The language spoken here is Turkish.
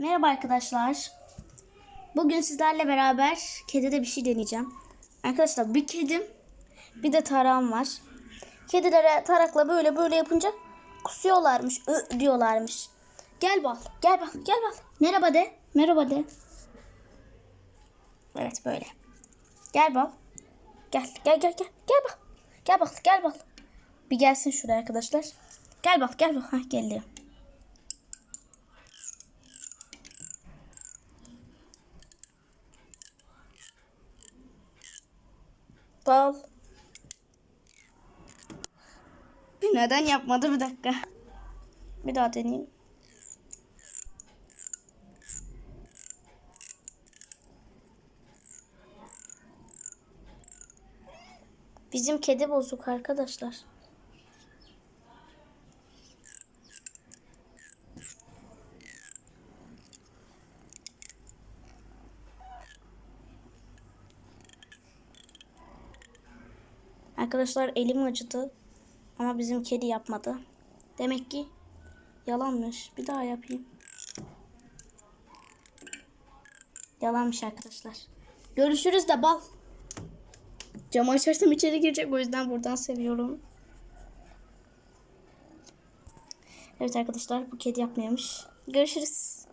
Merhaba arkadaşlar. Bugün sizlerle beraber kedide bir şey deneyeceğim. Arkadaşlar bir kedim bir de tarağım var. Kedilere tarakla böyle böyle yapınca kusuyorlarmış, ı diyorlarmış. Gel bal, gel bal, gel bal. Merhaba de, merhaba de. Evet böyle. Gel bal. Gel, gel, gel, gel. Gel bal. Gel bal, gel bal. Bir gelsin şuraya arkadaşlar. Gel bal, gel bal. Hah geliyor. Bal. Bir neden yapmadı bir dakika. Bir daha deneyeyim. Bizim kedi bozuk arkadaşlar. Arkadaşlar elim acıdı. Ama bizim kedi yapmadı. Demek ki yalanmış. Bir daha yapayım. Yalanmış arkadaşlar. Görüşürüz de bal. Camı açarsam içeri girecek. O yüzden buradan seviyorum. Evet arkadaşlar bu kedi yapmıyormuş. Görüşürüz.